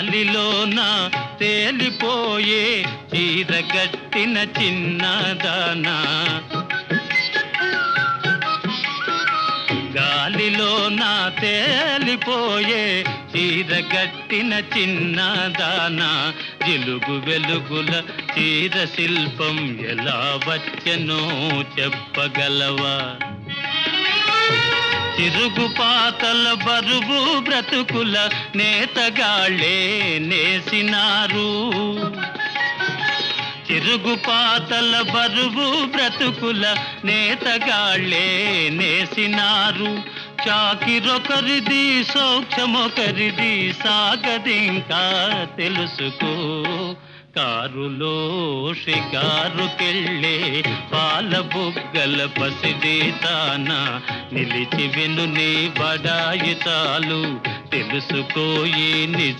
గాలిలోన తేలిపోయే చీరగట్టిన చిన్నదానా గాలిలో నా తేలిపోయే చీరగట్టిన చిన్నదానా జిలుగు వెలుగుల చీర శిల్పం ఎలా వచ్చనో చెప్పగలవా? చిరుగు పాతల బరువు బ్రతుకుల నేతగాళ్ళే నేసినారు. చిరుగు పాతల బరువు బ్రతుకుల నేతగాళ్ళే నేసినారు. చాకిరొకరిది సౌఖ్యమొకరిది సాగదింకా తెలుసుకో. కారులో షికారుకెళ్ళే బుగ్గల పసిడి నిలిచి విను నీ బడాయితాలు. తెలుసుకోయే నిజ.